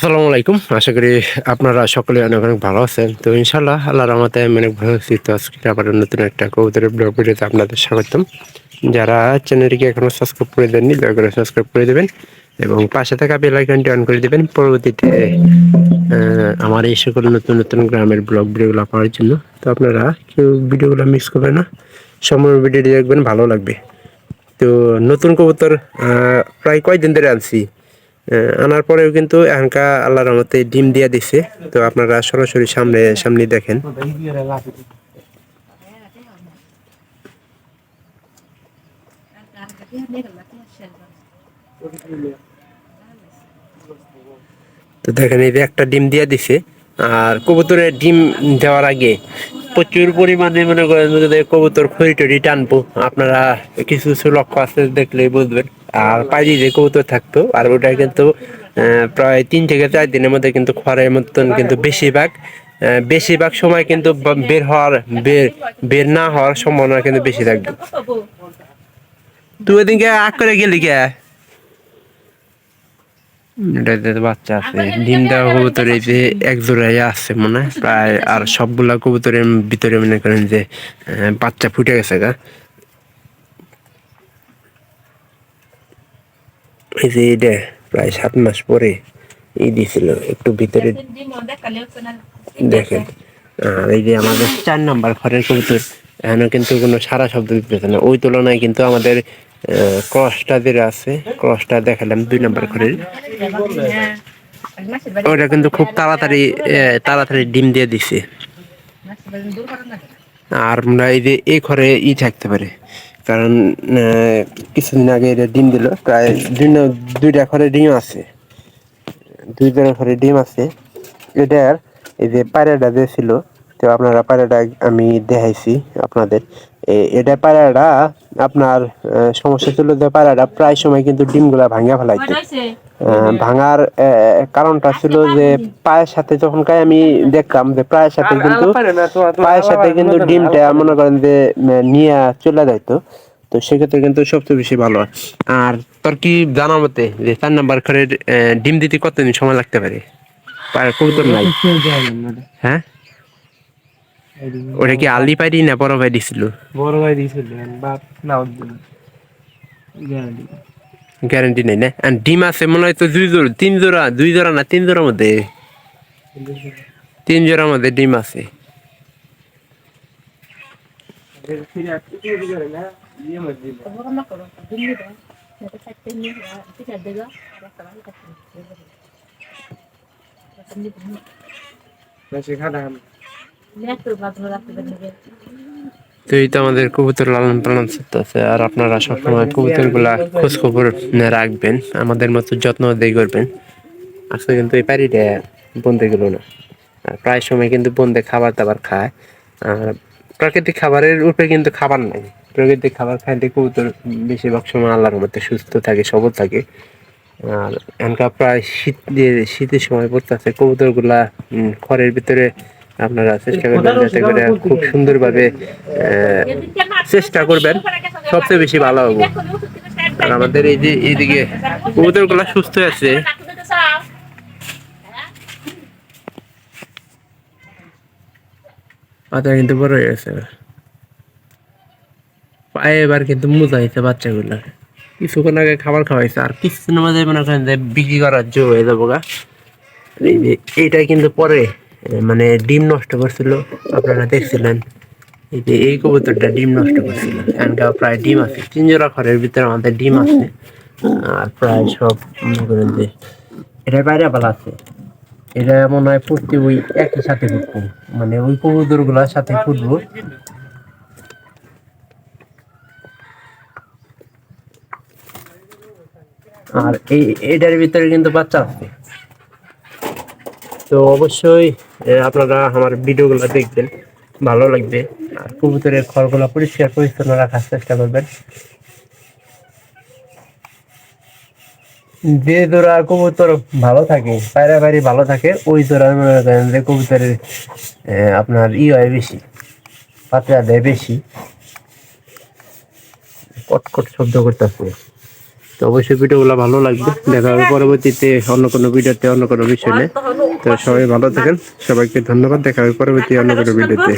আসসালামু আলাইকুম। আশা করি আপনারা সকলে অনেক অনেক ভালো আছেন। তো ইনশাল্লাহ আল্লাহ রহমতে আমি অনেক ভালো আছি। তো আজকে আবার নতুন একটা কবুতরের ব্লগ ভিডিওতে আপনাদের স্বাগতম। যারা চ্যানেলটিকে এখনও সাবস্ক্রাইব করে দেননি, দয়া করে সাবস্ক্রাইব করে দেবেন এবং পাশে থাকা বেল আইকনটি অন করে দেবেন। পরবর্তীতে আমার এই সকল নতুন নতুন গ্রামের ব্লগ ভিডিওগুলো পাওয়ার জন্য। তো আপনারা কেউ ভিডিওগুলো মিস করবেন না। সময় ভিডিওটি দেখবেন, ভালো লাগবে। তো নতুন কবুতর প্রায় কয়দিন ধরে আনছি। আনার পরেও কিন্তু এখানকা আল্লাহর রহমতে ডিম দিয়ে দিছে। তো আপনারা সরাসরি সামনে সামনে দেখেন। তো দেখেন, এই একটা ডিম দিয়ে দিছে। আর কবুতরের ডিম দেওয়ার আগে প্রচুর পরিমাণে মনে করেন কবুতর খড়ি টড়ি টানবো। আপনারা কিছু কিছু লক্ষ্য আছে দেখলেই বুঝবেন। আর পাইরি যে কবুতর থাকতো, আর ওটা কিন্তু প্রায় তিন থেকে চার দিনের মধ্যে কিন্তু খড়ের মতন কিন্তু বেশিরভাগ বেশিরভাগ সময় কিন্তু বের হওয়ার, বের বের না হওয়ার সম্ভাবনা কিন্তু বেশি থাকবে তুই ওদিনকে আগ করে গেলি কে? বাচ্চা আছে। ডিম দেওয়া যে এক জোড়াই আছে মনে হয়, প্রায় আর সবগুলা কবুতরের ভিতরে মনে করেন যে বাচ্চা ফুটে গেছে গা। এই যে এটা প্রায় সাত মাস পরে ই দিছিল একটু ভিতরে দেখেন। আর এই যে আমাদের চার নাম্বার ঘরের কবুতর এখনও কিন্তু কোনো সারা শব্দ দিতেছে না। ওই তুলনায় কিন্তু আমাদের ক্রসটা যেটা আছে ক্রসটা দেখালাম দুই নাম্বার ঘরের। ওটা কিন্তু খুব তাড়াতাড়ি তাড়াতাড়ি ডিম দিয়ে দিছে। আর আমরা এই যে এই ঘরে ই থাকতে পারে। কারণ কিছুদিন আগে এটা ডিম দিল, প্রায় না- দুইটা ঘরে ডিম আছে। দুই দুইটা ঘরে ডিম আছে। এটার এই যে পায়রাটা যে ছিল, তো আপনারা পায়রাটা আমি দেখাইছি আপনাদের। এ- এটা পায়রাটা আপনার সমস্যা ছিল যে পায়রাটা প্রায় সময় কিন্তু ডিমগুলা ভাঙা ফেলাইতো। আহ, ভাঙার কারণটা ছিল যে পায়ের সাথে যখন কাই আমি দেখলাম যে পায়ের সাথে কিন্তু পায়ের সাথে কিন্তু ডিমটা মনে করেন যে নিয়ে চলে যাইতো। তো সেক্ষেত্রে কিন্তু সবচেয়ে বেশি ভালো হয়। আর তোর কি জানা মতে যে চার নাম্বার ঘরের আহ, ডিম দিতে কতদিন সময় লাগতে পারে? পায়ের কবুতর নাই। হ্যাঁ? ওটা কি আলি পাইরি না বড় ভাই দিছিল? বড় ভাই দিয়েছিল বাপ নাও গ্যারান্টি গ্যারান্টি নেই না? আর ডিম আছে মনে হয় তো দুই জোড়া তিন জোড়া দুই জোড়া না তিন জোড়ার মধ্যে? তিন জোড়ার মধ্যে ডিম আছে। সেখানে তো এই তো আমাদের কবুতর লালন পালন আছে আর আপনারা সবসময় কবুতরগুলা খোঁজ খবর রাখবেন, আমাদের মতো যত্ন দিয়ে করবেন। আজকে কিন্তু এই পারিটা বন্ধে গেল না। প্রায় সময় কিন্তু বন্ধে খাবার দাবার খায়। আর প্রাকৃতিক খাবারের উপরে কিন্তু খাবার নাই। প্রাকৃতিক খাবার খাইলে কবুতর বেশিরভাগ সময় আল্লাহর মধ্যে সুস্থ থাকে, সবল থাকে। আর এখনকার প্রায় শীত শীতের সময় পড়তেছে কবুতরগুলা খড়ের ভিতরে আপনারা চেষ্টা করবেন যাতে করে খুব সুন্দরভাবে আহ, চেষ্টা করবেন। সবচেয়ে বেশি ভালো হবে। আর আমাদের এই যে এইদিকে কবুতরগুলা সুস্থ আছে। পাতা কিন্তু বড় হয়ে গেছে। এবার। পায়ে এবার কিন্তু মোজা হয়েছে বাচ্চাগুলা। কিছুক্ষণ আগে খাবার খাওয়াইছে আর কিছুদিনের মধ্যে মনে করেন যে বিক্রি করার জো হয়ে যাব গা। এই এইটা কিন্তু পরে মানে ডিম নষ্ট করছিল, আপনারা দেখছিলেন। এই যে এই কবুতরটা ডিম নষ্ট করছিল। এখানকার প্রায় ডিম আছে। তিন জোড়া ঘরের ভিতরে আমাদের ডিম আছে। আর প্রায় সব মনে করেন যে এটা বাইরে ভালো আছে। এটা মনে হয় ফুটতে ওই একই সাথে ফুটবো মানে ওই কবুতরগুলার সাথে ফুটবো আর এই, এটার ভিতরে কিন্তু বাচ্চা আছে। তো অবশ্যই আপনারা আমার ভিডিওগুলো দেখবেন, ভালো লাগবে। আর কবুতরের খড়গুলো পরিষ্কার পরিচ্ছন্ন রাখার চেষ্টা করবেন। যে জোড়া কবুতর ভালো থাকে, পায়রা পায়রি ভালো থাকে, ওই জোড়া মনে করেন যে কবুতরের আপনার ই হয় বেশি পাতলা দেয় বেশি। কটকট শব্দ করতেছে। তো অবশ্যই ভিডিওগুলো ভালো লাগবে। দেখা হবে পরবর্তীতে অন্য কোনো ভিডিওতে, অন্য কোনো বিষয় নিয়ে। তো সবাই ভালো থাকেন। সবাইকে ধন্যবাদ। দেখা হবে পরবর্তী অন্য কোনো ভিডিওতে।